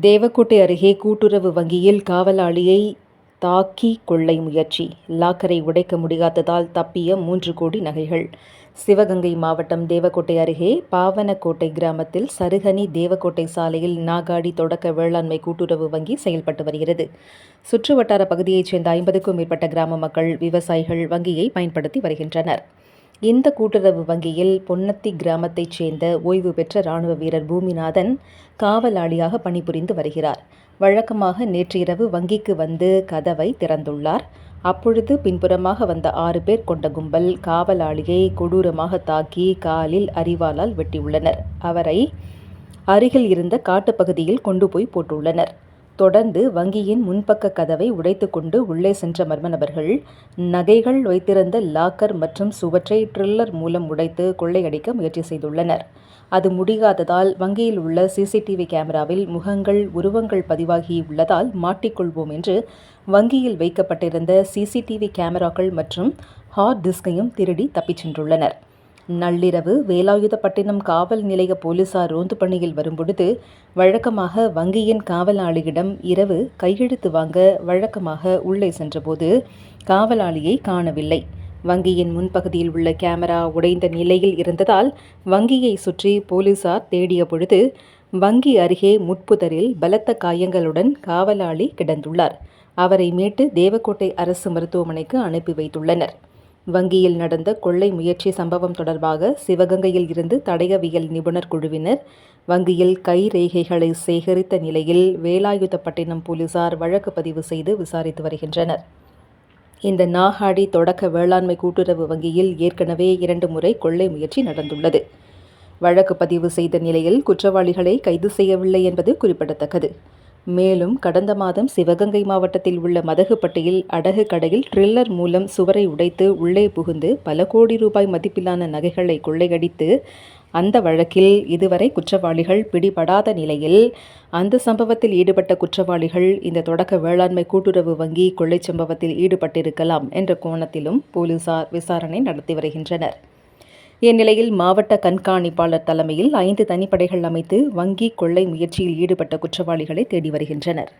தேவக்கோட்டை அருகே கூட்டுறவு வங்கியில் காவலாளியை தாக்கி கொள்ளை முயற்சி. லாக்கரை உடைக்க முடியாததால் தப்பிய மூன்று கோடி நகைகள். சிவகங்கை மாவட்டம் தேவக்கோட்டை அருகே பாவனக்கோட்டை கிராமத்தில் சருகனி தேவக்கோட்டை சாலையில் நாகாடி தொடக்க வேளாண்மை கூட்டுறவு வங்கி செயல்பட்டு வருகிறது. சுற்றுவட்டார பகுதியைச் சேர்ந்த ஐம்பதுக்கும் மேற்பட்ட கிராம மக்கள் விவசாயிகள் வங்கியை பயன்படுத்தி வருகின்றனர். இந்த கூட்டுறவு வங்கியில் பொன்னத்தி கிராமத்தைச் சேர்ந்த ஓய்வு பெற்ற ராணுவ வீரர் பூமிநாதன் காவலாளியாக பணிபுரிந்து வருகிறார். வழக்கமாக நேற்றிரவு வங்கிக்கு வந்து கதவை திறந்துள்ளார். அப்பொழுது பின்புறமாக வந்த ஆறு பேர் கொண்ட கும்பல் காவலாளியை கொடூரமாக தாக்கி காலில் அரிவாளால் வெட்டியுள்ளனர். அவரை அருகில் இருந்த காட்டுப்பகுதியில் கொண்டு போய் போட்டுள்ளனர். தொடர்ந்து வங்கியின் முன்பக்க கதவை உடைத்துக்கொண்டு உள்ளே சென்ற மர்ம நபர்கள் நகைகள் வைத்திருந்த லாக்கர் மற்றும் சுவற்றை ட்ரில்லர் மூலம் உடைத்து கொள்ளையடிக்க முயற்சி செய்துள்ளனர். அது முடியாததால் வங்கியில் உள்ள சிசிடிவி கேமராவில் முகங்கள் உருவங்கள் பதிவாகியுள்ளதால் மாட்டிக்கொள்வோம் என்று வங்கியில் வைக்கப்பட்டிருந்த சிசிடிவி கேமராக்கள் மற்றும் ஹார்ட் டிஸ்கையும் திருடி தப்பிச் சென்றுள்ளனர். நள்ளிரவு வேலாயுதப்பட்டினம் காவல் நிலைய போலீசார் ரோந்து பணியில் வரும்பொழுது வழக்கமாக வங்கியின் காவலாளியிடம் இரவு கையெழுத்து வாங்க வழக்கமாக உள்ளே சென்றபோது காவலாளியை காணவில்லை. வங்கியின் முன்பகுதியில் உள்ள கேமரா உடைந்த நிலையில் இருந்ததால் வங்கியை சுற்றி போலீசார் தேடிய பொழுது வங்கி அருகே முட்புதரில் பலத்த காயங்களுடன் காவலாளி கிடந்துள்ளார். அவரை மீட்டு தேவக்கோட்டை அரசு மருத்துவமனைக்கு அனுப்பி வைத்துள்ளனர். வங்கியில் நடந்த கொள்ளை முயற்சி சம்பவம் தொடர்பாக சிவகங்கையில் இருந்து தடயவியல் நிபுணர் குழுவினர் வங்கியில் கை ரேகைகளை சேகரித்த நிலையில் வேலாயுதப்பட்டினம் போலீசார் வழக்கு பதிவு செய்து விசாரித்து வருகின்றனர். இந்த நாகாடி தொடக்க வேளாண்மை கூட்டுறவு வங்கியில் ஏற்கனவே இரண்டு முறை கொள்ளை முயற்சி நடந்துள்ளது. வழக்கு பதிவு செய்த நிலையில் குற்றவாளிகளை கைது செய்யவில்லை என்பது குறிப்பிடத்தக்கது. மேலும் கடந்த மாதம் சிவகங்கை மாவட்டத்தில் உள்ள மதகுப்பட்டியில் அடகு கடையில் ட்ரில்லர் மூலம் சுவரை உடைத்து உள்ளே புகுந்து பல கோடி ரூபாய் மதிப்பிலான நகைகளை கொள்ளையடித்து அந்த வழக்கில் இதுவரை குற்றவாளிகள் பிடிபடாத நிலையில் அந்த சம்பவத்தில் ஈடுபட்ட குற்றவாளிகள் இந்த தொடக்க வேளாண்மை கூட்டுறவு வங்கி கொள்ளை சம்பவத்தில் ஈடுபட்டிருக்கலாம் என்ற கோணத்திலும் போலீசார் விசாரணை நடத்தி வருகின்றனர். இந்நிலையில் மாவட்ட கண்காணிப்பாளர் தலைமையில் ஐந்து தனிப்படைகள் அமைத்து வங்கி கொள்ளை முயற்சியில் ஈடுபட்ட குற்றவாளிகளை தேடி வருகின்றனர்.